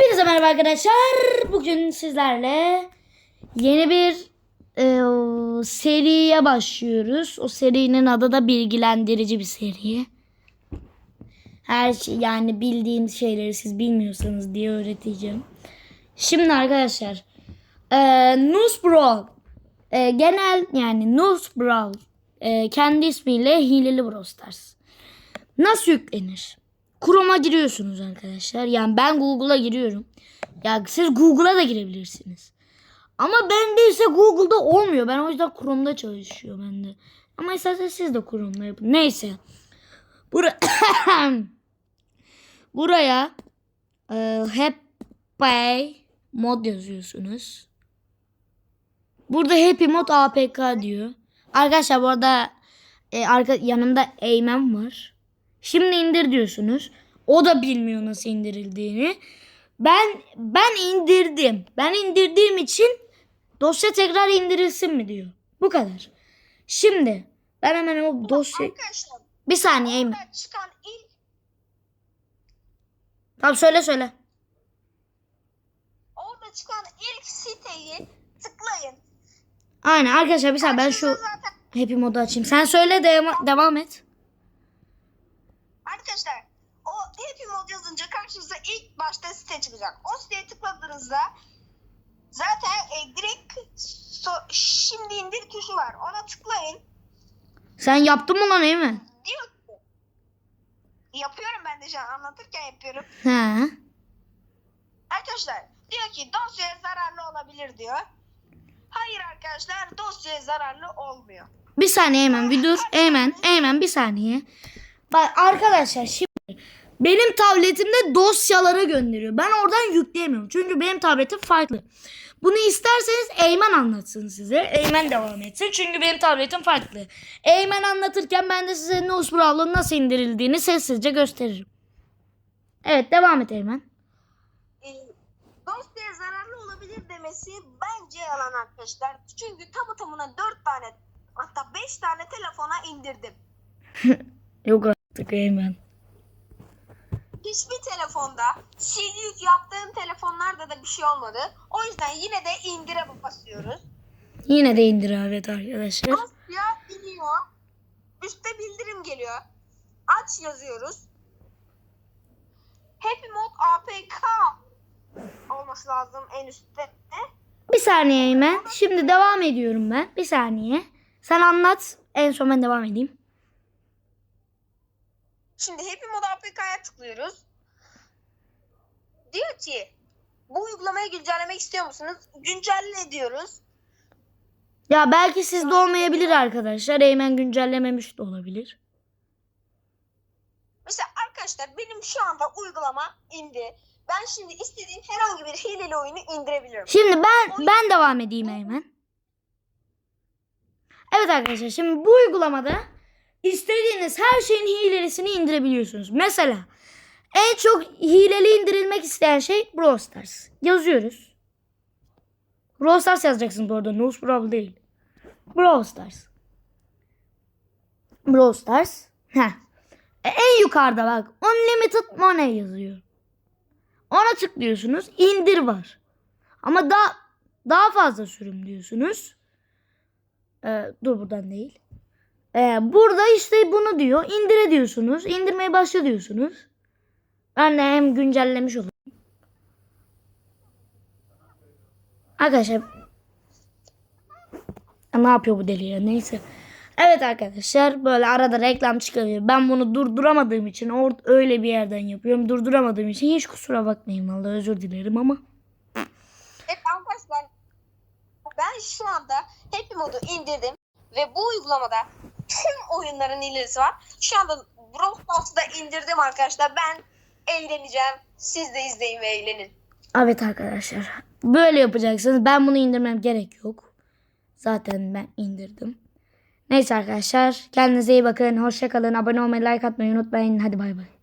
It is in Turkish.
Hepinize merhaba arkadaşlar. Bugün sizlerle yeni bir e, seriye başlıyoruz. O serinin adı da bilgilendirici bir seri. Her şey yani bildiğim şeyleri siz bilmiyorsanız diye öğreteceğim. Şimdi arkadaşlar e, Nus Brawl e, genel yani Nus Brawl e, kendi ismiyle Hileli Brawl Stars. Nasıl yüklenir? Chrome'a giriyorsunuz arkadaşlar. Yani ben Google'a giriyorum. Ya siz Google'a da girebilirsiniz. Ama bende ise Google'da olmuyor. Ben o yüzden Chrome'da çalışıyor bende. Ama isterseniz siz de Chrome'da yapın. Neyse. Bura Buraya e, Happy mod yazıyorsunuz. Burada Happy mod APK diyor. Arkadaşlar bu arada e, arka, yanımda Eymen var. Şimdi indir diyorsunuz. O da bilmiyor nasıl indirildiğini. Ben ben indirdim. Ben indirdiğim için dosya tekrar indirilsin mi diyor. Bu kadar. Şimdi ben hemen o dosya Arkadaşlar bir saniye Eymen. çıkan ilk Tamam söyle söyle. orada çıkan ilk siteyi tıklayın. Aynen arkadaşlar bir saniye ben şu zaten Happy modu açayım. Sen söyle de devam et. Arkadaşlar o Happy Mod yazınca karşınıza ilk başta site çıkacak. O siteye tıkladığınızda zaten e, direkt so- şimdi indir tuşu var. Ona tıklayın. Sen yaptın mı lan Eymen? Diyor ki yapıyorum ben de şu an anlatırken yapıyorum. He. Arkadaşlar diyor ki dosyaya zararlı olabilir diyor. Hayır arkadaşlar dosyaya zararlı olmuyor. Bir saniye Eymen bir dur. Eymen, Eymen bir saniye. Bak arkadaşlar şimdi benim tabletimde dosyalara gönderiyor. Ben oradan yükleyemiyorum. Çünkü benim tabletim farklı. Bunu isterseniz Eymen anlatsın size. Eymen devam etsin. Çünkü benim tabletim farklı. Eymen anlatırken ben de size Nus Brawl'ın nasıl indirildiğini sessizce gösteririm. Evet devam et Eymen. e, dosyaya zararlı olabilir demesi bence yalan arkadaşlar. Çünkü tamı tamına 4 tane hatta 5 tane telefona indirdim. Yok Eymen. Hiçbir telefonda CD yük yaptığım telefonlarda da bir şey olmadı. O yüzden yine de indire basıyoruz. Yine de indir evet arkadaşlar. Dosya iniyor. Üste bildirim geliyor. Aç yazıyoruz. Happy Mode APK olması lazım en üstte. Bir saniye Eymen. Şimdi devam ediyorum ben. Bir saniye. Sen anlat. En son ben devam edeyim. Şimdi Happy Mode APK'ya tıklıyoruz. Diyor ki bu uygulamayı güncellemek istiyor musunuz? Güncelle diyoruz. Ya belki sizde olmayabilir arkadaşlar. Eymen güncellememiş de olabilir. Mesela arkadaşlar benim şu anda uygulama indi. Ben şimdi istediğim herhangi bir hileli oyunu indirebilirim. Şimdi ben ben devam edeyim Eymen. Evet arkadaşlar şimdi bu uygulamada istediğiniz her şeyin hilelisini indirebiliyorsunuz. Mesela en çok hileli indirilmek isteyen şey Brawl Stars. Yazıyoruz. Brawl Stars yazacaksın bu arada. Nose Brawl değil. Brawl Stars. Brawl Stars. Heh. E, En yukarıda bak. Unlimited Money yazıyor. Ona tıklıyorsunuz. İndir var. Ama daha daha fazla sürüm diyorsunuz. Ee, dur buradan değil. Ee, burada işte bunu diyor. İndire diyorsunuz. İndirmeye başla diyorsunuz. Ben de hem güncellemiş olurum. Arkadaşlar ne yapıyor bu deli ya? Neyse. Evet arkadaşlar böyle arada reklam çıkıyor. Ben bunu durduramadığım için or öyle bir yerden yapıyorum. Durduramadığım için hiç kusura bakmayın vallahi özür dilerim ama. Evet arkadaşlar ben şu anda Happy Mode'u indirdim ve bu uygulamada tüm oyunların hilesi var. Şu anda Brawl Stars'ı da indirdim arkadaşlar. Ben eğleneceğim. Siz de izleyin ve eğlenin. Evet arkadaşlar. Böyle yapacaksınız. Ben bunu indirmem gerek yok. Zaten ben indirdim. Neyse arkadaşlar. Kendinize iyi bakın. Hoşça kalın. Abone olmayı, like atmayı unutmayın. Hadi bay bay.